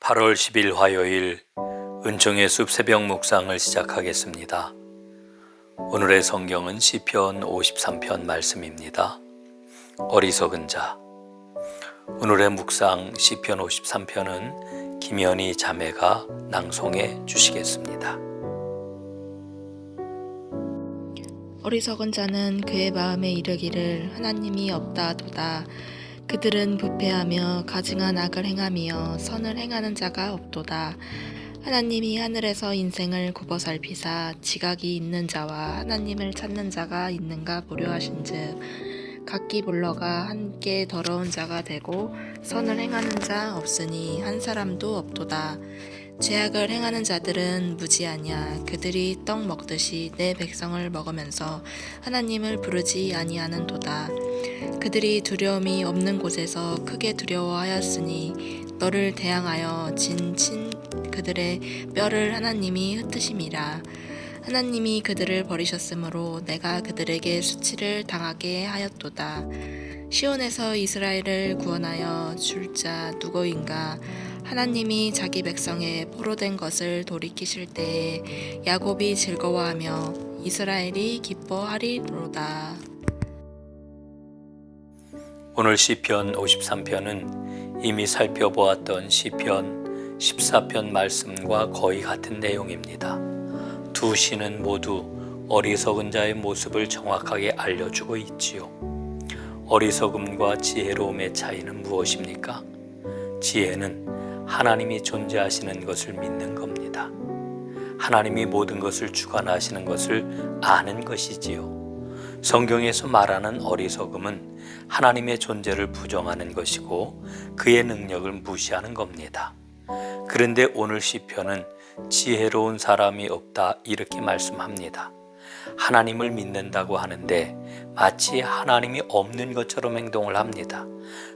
8월 10일 화요일 은총의 숲 새벽 묵상을 시작하겠습니다. 오늘의 성경은 시편 53편 말씀입니다. 어리석은 자. 오늘의 묵상 시편 53편은 김현희 자매가 낭송해 주시겠습니다. 어리석은 자는 그의 마음에 이르기를 하나님이 없다도다. 그들은 부패하며 가증한 악을 행하며 선을 행하는 자가 없도다. 하나님이 하늘에서 인생을 굽어 살피사 지각이 있는 자와 하나님을 찾는 자가 있는가 보려 하신즉 각기 불러가 함께 더러운 자가 되고 선을 행하는 자 없으니 한 사람도 없도다. 죄악을 행하는 자들은 무지하냐 그들이 떡 먹듯이 내 백성을 먹으면서 하나님을 부르지 아니하는도다 그들이 두려움이 없는 곳에서 크게 두려워하였으니 너를 대항하여 진친 그들의 뼈를 하나님이 흩으심이라. 하나님이 그들을 버리셨으므로 내가 그들에게 수치를 당하게 하였도다. 시온에서 이스라엘을 구원하여 줄 자 누구인가? 하나님이 자기 백성의 포로된 것을 돌이키실 때에 야곱이 즐거워하며 이스라엘이 기뻐하리로다. 오늘 시편 53편은 이미 살펴보았던 시편 14편 말씀과 거의 같은 내용입니다. 두 시는 모두 어리석은 자의 모습을 정확하게 알려주고 있지요. 어리석음과 지혜로움의 차이는 무엇입니까? 지혜는 하나님이 존재하시는 것을 믿는 겁니다. 하나님이 모든 것을 주관하시는 것을 아는 것이지요. 성경에서 말하는 어리석음은 하나님의 존재를 부정하는 것이고 그의 능력을 무시하는 겁니다. 그런데 오늘 시편은 지혜로운 사람이 없다 이렇게 말씀합니다. 하나님을 믿는다고 하는데 마치 하나님이 없는 것처럼 행동을 합니다.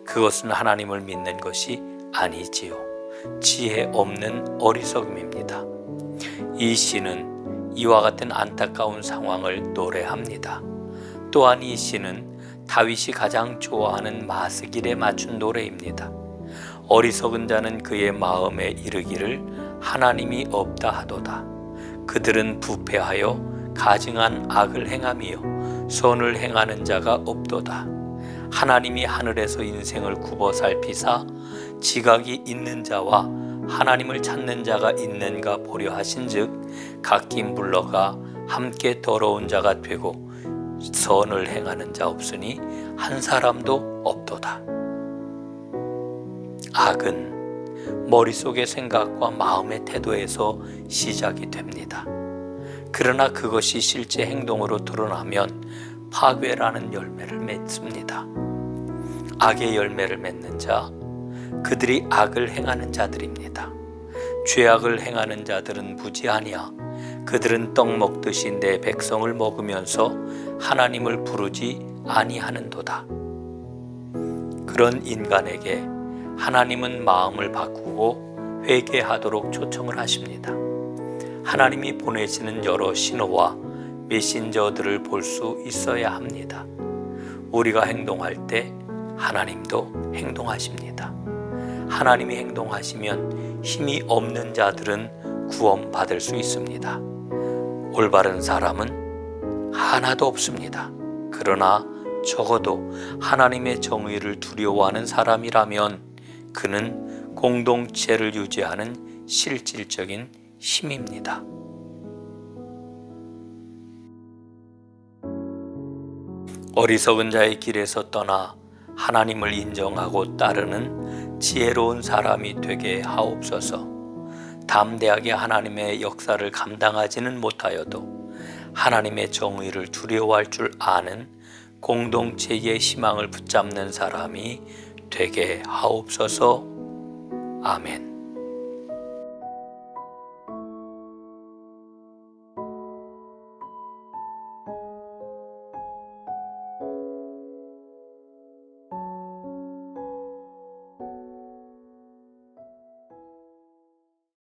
그것은 하나님을 믿는 것이 아니지요. 지혜 없는 어리석음입니다. 이 시는 이와 같은 안타까운 상황을 노래합니다. 또한 이 시는 다윗이 가장 좋아하는 마스길에 맞춘 노래입니다. 어리석은 자는 그의 마음에 이르기를 하나님이 없다 하도다. 그들은 부패하여 가증한 악을 행하며 선을 행하는 자가 없도다. 하나님이 하늘에서 인생을 굽어 살피사 지각이 있는 자와 하나님을 찾는 자가 있는가 보려 하신즉 각기 물러가 함께 더러운 자가 되고 선을 행하는 자 없으니 한 사람도 없도다. 악은 머릿속의 생각과 마음의 태도에서 시작이 됩니다. 그러나 그것이 실제 행동으로 드러나면 파괴라는 열매를 맺습니다. 악의 열매를 맺는 자, 그들이 악을 행하는 자들입니다. 죄악을 행하는 자들은 무지하냐? 그들은 떡 먹듯이 내 백성을 먹으면서 하나님을 부르지 아니하는도다. 그런 인간에게 하나님은 마음을 바꾸고 회개하도록 초청을 하십니다. 하나님이 보내시는 여러 신호와 메신저들을 볼 수 있어야 합니다. 우리가 행동할 때 하나님도 행동하십니다. 하나님이 행동하시면 힘이 없는 자들은 구원받을 수 있습니다. 올바른 사람은 하나도 없습니다. 그러나 적어도 하나님의 정의를 두려워하는 사람이라면 그는 공동체를 유지하는 실질적인 힘입니다. 어리석은 자의 길에서 떠나 하나님을 인정하고 따르는 지혜로운 사람이 되게 하옵소서. 담대하게 하나님의 역사를 감당하지는 못하여도 하나님의 정의를 두려워할 줄 아는 공동체의 희망을 붙잡는 사람이 되게 하옵소서. 아멘.